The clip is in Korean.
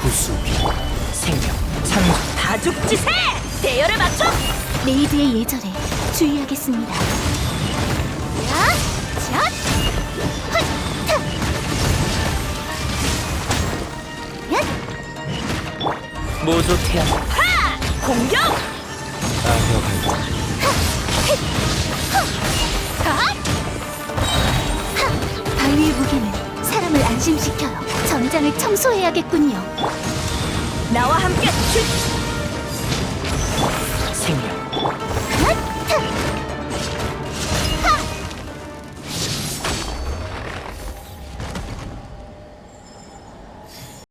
구수비 생명 상력 다죽지세! 대열을 맞춰! 메이드의 예절에 주의하겠습니다. 야, 자, 헛, 타, 야, 모조 태양 하! 공격! 안심시켜요. 전장을 청소해야겠군요. 나와 함께 출!